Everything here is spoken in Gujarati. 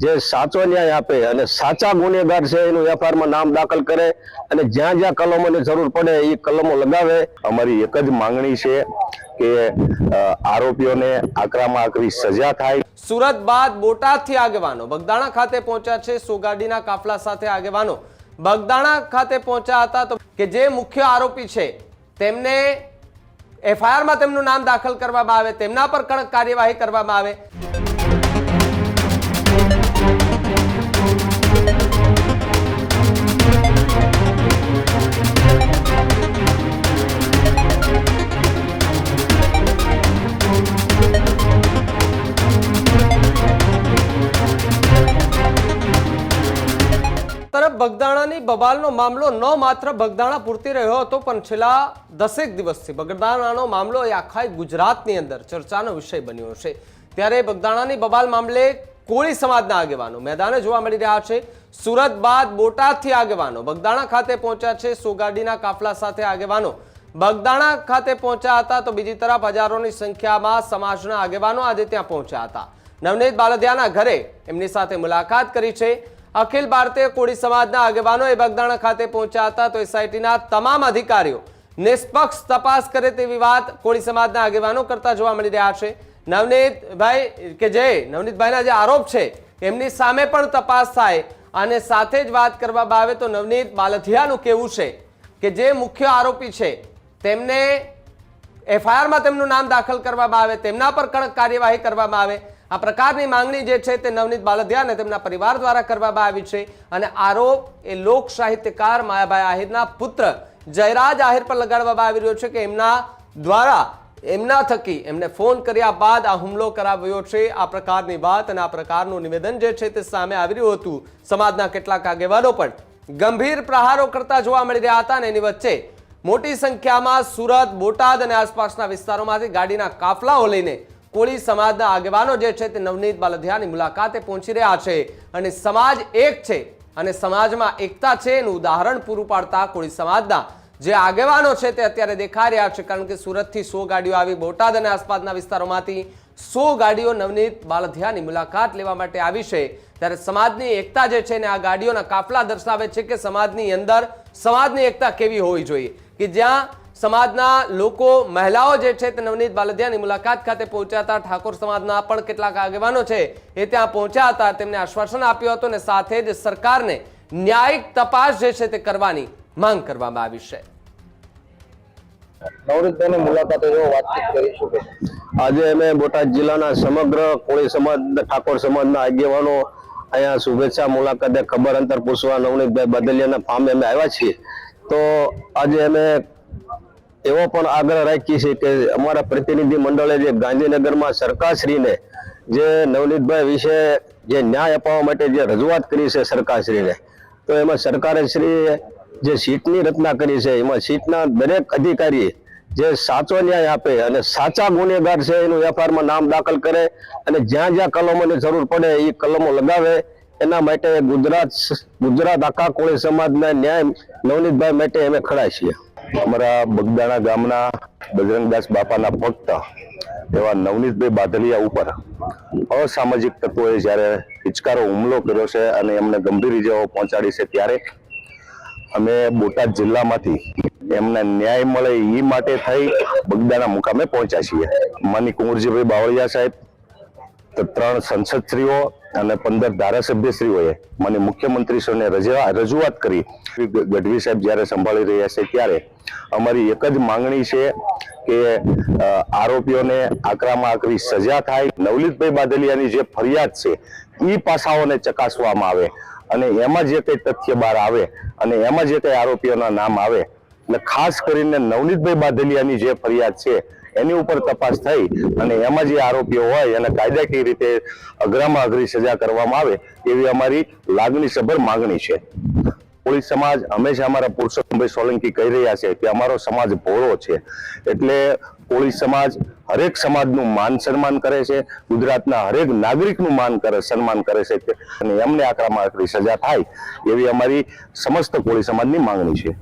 જે સાચો ન્યાય આપે અને સાચા ગુનેગાર છે, એનું એફઆઈઆરમાં નામ દાખલ કરે અને જ્યાં જ્યાં કલમોની જરૂર પડે, એ કલમો લગાવે. અમારી એક જ માંગણી છે કે આરોપીઓને આકરામાં આકરી સજા થાય. સુરત બાદ બોટાદથી આગેવાનો બગદાણા ખાતે પહોંચ્યા છે, સોગાડીના કાફલા સાથે આગેવાનો બગદાણા ખાતે પહોંચ્યા હતા તો કે જે મુખ્ય આરોપી છે, તેમને એફઆઈઆરમાં તેમનું નામ દાખલ કરવામાં આવે, તેમના પર કડક કાર્યવાહી કરવામાં આવે. તરફ બગદાણાની બબાલનો મામલો ન માત્ર બગદાણા પૂરતી રહ્યો હતો, પણ છેલ્લા દસેક દિવસથી બગદાણાનો મામલો એ આખા ગુજરાતની અંદર ચર્ચાનો વિષય બન્યો છે. ત્યારે બગદાણાની બબાલ મામલે કોળી સમાજના આગેવાનો મેદાને જોવા મળી રહ્યા છે. સુરત બાદ બોટાદથી આગેવાનો બગદાણા ખાતે પહોંચ્યા છે. સોગાડીના કાફલા સાથે આગેવાનો બગદાણા ખાતે પહોંચ્યા હતા. તો બીજી તરફ હજારોની સંખ્યામાં સમાજના આગેવાનો આજે ત્યાં પહોંચ્યા હતા. નવનીત બાલદિયાના ઘરે એમની સાથે મુલાકાત કરી છે. અખિલ ભારતીય કોળી સમાજના આગેવાનો એ બગદાણા ખાતે પહોંચ્યા હતા તો એસઆઈટીના તમામ અધિકારીઓ નિષ્પક્ષ તપાસ કરે તેવી વાત કોળી સમાજના આગેવાનો કરતા જોવા મળી રહ્યા છે. નવનીતભાઈ કે જે, નવનીતભાઈના જે આરોપ છે, એમની સામે પણ તપાસ થાય અને સાથે જ વાત કરવામાં આવે તો નવનીત બાલથિયાનું કેવું છે કે જે મુખ્ય આરોપી છે, તેમને એફઆઈઆરમાં તેમનું નામ દાખલ કરવામાં આવે, તેમના પર કડક કાર્યવાહી કરવામાં આવે આ પ્રકારની માંગણી જે છે તે નવનીત બાલદિયા અને તેમના પરિવાર દ્વારા કરવામાં આવી છે અને આરોપ એ લોક સાહિત્યકાર માયાભાઈ આહિરના પુત્ર જયરાજ આહિર પર લગાડવામાં આવી રહ્યો છે કે એમના દ્વારા એમના થકી એમને ફોન કર્યા બાદ આ હુમલો કરાવ્યો છે. આ પ્રકારની વાત અને આ પ્રકારનું નિવેદન જે છે તે સામે આવી રહ્યું હતું. સમાજના કેટલાક આગેવાનો પણ ગંભીર પ્રહારો કરતા જોવા મળી રહ્યા હતા અને એની વચ્ચે મોટી સંખ્યામાં સુરત, બોટાદ અને આસપાસના વિસ્તારોમાંથી ગાડીના કાફલાઓ લઈને કોળી સમાજના આગેવાનો જે છે તે નવનીત બાલધિયાની મુલાકાતે પહોંચી રહ્યા છે. અને સમાજ એક છે. અને સમાજમાં એકતા છે એનું ઉદાહરણ પૂરું પાડતા કોળી સમાજના જે આગેવાનો છે તે અત્યારે દેખાઈ રહ્યા છે. કારણ કે સુરતથી સો ગાડીઓ આવી, બોટાદ અને આસપાસના વિસ્તારોમાંથી સો ગાડીઓ નવનીત બાલધિયાની મુલાકાત લેવા માટે આવી છે. ત્યારે સમાજની એકતા જે છે ને આ ગાડીઓના કાફલા દર્શાવે છે કે સમાજની અંદર, સમાજની એકતા કેવી હોવી જોઈએ? કે જ્યાં સમાજના લોકો મહિલાઓ જે છે તે નવનીત બાલદિયાની મુલાકાત ખાતે પહોંચ્યા હતા. ઠાકોર સમાજના પણ કેટલાક આગેવાનો છે એ ત્યાં પહોંચ્યા હતા. તેમને આશ્વાસન આપ્યું હતું અને સાથે જ સરકારને ન્યાયિક તપાસ જે છે તે કરવાની માંગ કરવામાં આવી છે. નવરીતભાઈની મુલાકાતે જો વાતચીત કરીશું આજે અમે બોટાદ જિલ્લાના સમગ્ર કોળી સમાજ ઠાકોર સમાજના આગેવાનો અહીંયા શુભેચ્છા મુલાકાતે ખબર અંતર પૂછવા નવનીતભાઈ બદલિયાના ફામે અમે આવ્યા છીએ. તો આજે અમે એવો પણ આગ્રહ રાખીએ છીએ કે અમારા પ્રતિનિધિ મંડળે જે ગાંધીનગરમાં સરકારશ્રીને જે નવનીતભાઈ વિશે જે ન્યાય અપાવવા માટે જે રજૂઆત કરી છે સરકારશ્રીને, તો એમાં સરકારે શ્રી જે સીટની રચના કરી છે, એમાં સીટના દરેક અધિકારી જે સાચો ન્યાય આપે અને સાચા ગુનેગાર છે એનું એફઆઈઆરમાં નામ દાખલ કરે અને જ્યાં જ્યાં કલમોની જરૂર પડે એ કલમો લગાવે. એના માટે ગુજરાત ગુજરાત આખા કોળી સમાજના ન્યાય નવનીતભાઈ માટે અમે ખડા છીએ. અમારા બગદાણા ગામના બજરંગદાસ બાપાના ભક્ત એવા નવનીતભાઈ બાદલિયા ઉપર અસામાજિક તત્વોએ જ્યારે હિચકારો હુમલો કર્યો છે અને એમને ગંભીર ઇજાઓ પહોંચાડી છે ત્યારે અમે બોટાદ જિલ્લામાંથી એમને ન્યાય મળે એ માટે થઈ બગદાણા મુકામે પહોંચ્યા છીએ. માની કુંવરજીભાઈ બાવળિયા સાહેબ તો ત્રણ સંસદશ્રીઓ અને પંદર ધારાસભ્યશ્રીઓએ મને મુખ્યમંત્રીશ્રીને રજૂઆ- રજૂઆત કરી. ગઢવી સાહેબ જ્યારે સંભાળી રહ્યા છે ત્યારે અમારી એક જ માંગણી છે કે આરોપીઓને આકરામાં આકરી સજા થાય. નવલીતભાઈ બાદલિયાની જે ફરિયાદ છે એ પાસાઓને ચકાસવામાં આવે અને એમાં જે કંઈ તથ્ય બહાર આવે અને એમાં જે કંઈ આરોપીઓના નામ આવે, એટલે ખાસ કરીને નવનીતભાઈ બાદલિયાની જે ફરિયાદ છે એની ઉપર તપાસ થઈ અને એમાં જે આરોપીઓ હોય એને કાયદાકીય રીતે અઘરામાં અઘરી સજા કરવામાં આવે એવી અમારી લાગણીસભર માંગણી છે. પોલીસ સમાજ હંમેશા અમારા પુરુષોત્તમભાઈ સોલંકી કહી રહ્યા છે કે અમારો સમાજ ભોળો છે. એટલે પોલીસ સમાજ હરેક સમાજનું માન સન્માન કરે છે, ગુજરાતના હરેક નાગરિકનું માન કરે, સન્માન કરે છે અને એમને આકરામાં આકરી સજા થાય એવી અમારી સમસ્ત કોળી સમાજની માંગણી છે.